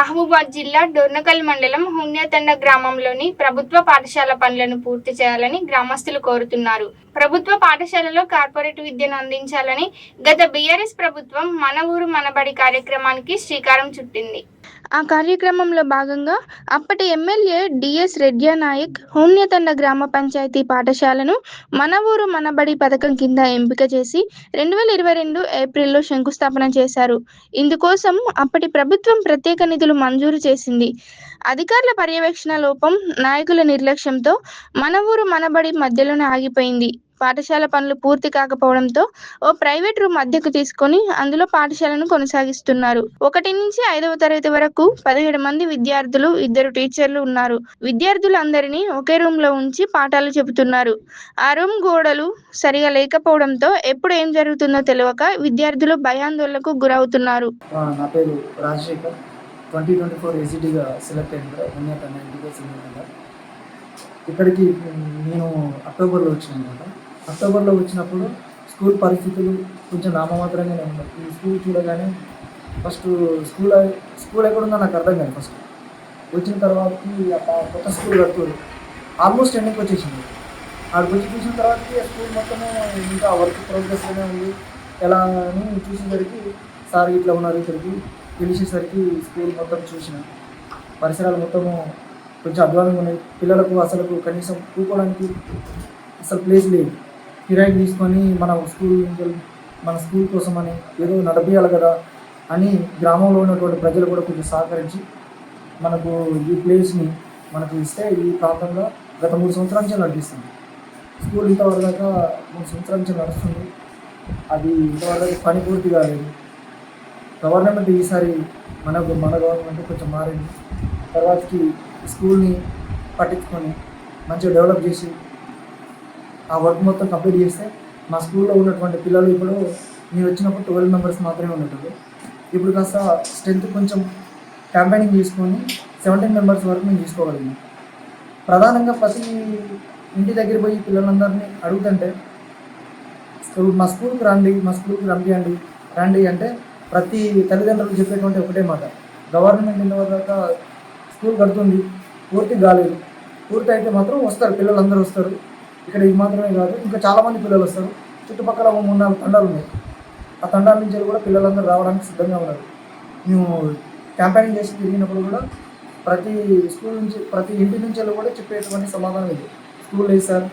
మహబూబాద్ జిల్లా డొర్నకల్ మండలం హున్యతండ గ్రామంలోని ప్రభుత్వ పాఠశాల పనులను పూర్తి చేయాలని గ్రామస్తులు కోరుతున్నారు. ప్రభుత్వ పాఠశాలలో కార్పొరేట్ విద్యను అందించాలని గత బీఆర్ఎస్ ప్రభుత్వం మన ఊరు మనబడి కార్యక్రమానికి శ్రీకారం చుట్టింది. ఆ కార్యక్రమంలో భాగంగా అప్పటి ఎమ్మెల్యే డిఎస్ రెడ్యా నాయక్ హూన్యతండ గ్రామ పంచాయతీ పాఠశాలను మన ఊరు మనబడి పథకం కింద ఎంపిక చేసి రెండు వేల ఇరవై రెండు ఏప్రిల్లో శంకుస్థాపన చేశారు. ఇందుకోసం అప్పటి ప్రభుత్వం ప్రత్యేక నిధులు మంజూరు చేసింది. అధికారుల పర్యవేక్షణ లోపం నాయకుల నిర్లక్ష్యంతో మన ఊరు మనబడి మధ్యలోనే ఆగిపోయింది. పాఠశాల పనులు పూర్తి కాకపోవడంతో ఓ ప్రైవేట్ రూమ్ అద్దెకు తీసుకొని అందులో పాఠశాలను కొనసాగిస్తున్నారు. ఒకటి నుంచి ఐదవ తరగతి వరకు పదిహేడు మంది విద్యార్థులు ఇద్దరు టీచర్లు ఉన్నారు. విద్యార్థులందరినీ ఒకే రూమ్లో ఉంచి పాఠాలు చెబుతున్నారు. ఆ రూమ్ గోడలు సరిగా లేకపోవడంతో ఎప్పుడు ఏం జరుగుతుందో తెలియక విద్యార్థులు భయాందోళనకు గురవుతున్నారు. నా పేరు Rajasekhar. Twenty twenty four select అయింది కూడా ఇక్కడికి నేను అక్టోబర్లో వచ్చాను అనమాట అక్టోబర్లో వచ్చినప్పుడు స్కూల్ పరిస్థితులు కొంచెం నామమాత్రంగానే ఉన్నాయి. ఈ స్కూల్ చూడగానే ఫస్ట్ స్కూల్ స్కూల్ ఎక్కడుందో నాకు అర్థం కాదు ఫస్ట్. వచ్చిన తర్వాతకి కొత్త స్కూల్ కడుతుంది ఆల్మోస్ట్ ఎండింగ్కి వచ్చేసింది. అక్కడికి వచ్చి చూసిన తర్వాతకి స్కూల్ మొత్తము ఇంకా వర్క్ ప్రోగ్రెస్లోనే ఉంది. ఎలా అని చూసేసరికి సార్ ఇట్లా ఉన్నారు ఇక్కడికి పిలిచేసరికి స్కూల్ మొత్తం చూసిన. పరిసరాలు మొత్తము కొంచెం అధ్వానంగా ఉన్నాయి. పిల్లలకు అసలు కనీసం కూకోవడానికి అసలు ప్లేస్ లేదు. కిరాయి తీసుకొని మన స్కూల్ మన స్కూల్ కోసం అని ఏదో నడిపించాలి కదా అని గ్రామంలో ఉన్నటువంటి ప్రజలు కూడా కొంచెం సహకరించి మనకు ఈ ప్లేస్ని మనకు ఇస్తే ఈ ప్రాంతంలో గత మూడు సంవత్సరాల నుంచి నడిపిస్తుంది. స్కూల్ ఇంతవరకు దాకా మూడు సంవత్సరాల నుంచి నడుస్తుంది. అది ఇంతవరకు పని పూర్తి కాలేదు. గవర్నమెంట్ ఈసారి మనకు మన గవర్నమెంట్ కొంచెం మారింది. తర్వాతకి స్కూల్ని పట్టించుకొని మంచిగా డెవలప్ చేసి ఆ వర్క్ మొత్తం కంప్లీట్ చేస్తే మా స్కూల్లో ఉన్నటువంటి పిల్లలు ఇప్పుడు మీరు వచ్చినప్పుడు ట్వెల్వ్ మెంబర్స్ మాత్రమే ఉన్నట్టు ఇప్పుడు కాస్త స్ట్రెంత్ కొంచెం క్యాంపెయినింగ్ తీసుకొని సెవెంటీన్ మెంబర్స్ వరకు మేము తీసుకోగలిగాం ప్రధానంగా ప్రతి ఇంటి దగ్గర పోయి పిల్లలందరినీ అడుగుతుంటే మా స్కూల్కి రండి మా స్కూల్కి రంపియండి రండి అంటే ప్రతి తల్లిదండ్రులు చెప్పేటువంటి ఒకటే మాట. గవర్నమెంట్ ఇంతవరకు స్కూల్ కడుతుంది పూర్తి కాలేదు. పూర్తి అయితే మాత్రం వస్తారు పిల్లలందరూ వస్తారు. ఇక్కడ ఇది మాత్రమే కాదు ఇంకా చాలామంది పిల్లలు వస్తారు. చుట్టుపక్కల మూడు నాలుగు తండాలు ఉన్నాయి. ఆ తండాల నుంచి కూడా పిల్లలందరూ రావడానికి సిద్ధంగా ఉన్నారు. మేము క్యాంపెయినింగ్ చేసి తిరిగినప్పుడు కూడా ప్రతి స్కూల్ నుంచి ప్రతి ఇంటి నుంచి కూడా చెప్పేటువంటి సమాధానం ఇది. స్కూల్ లేదు సార్.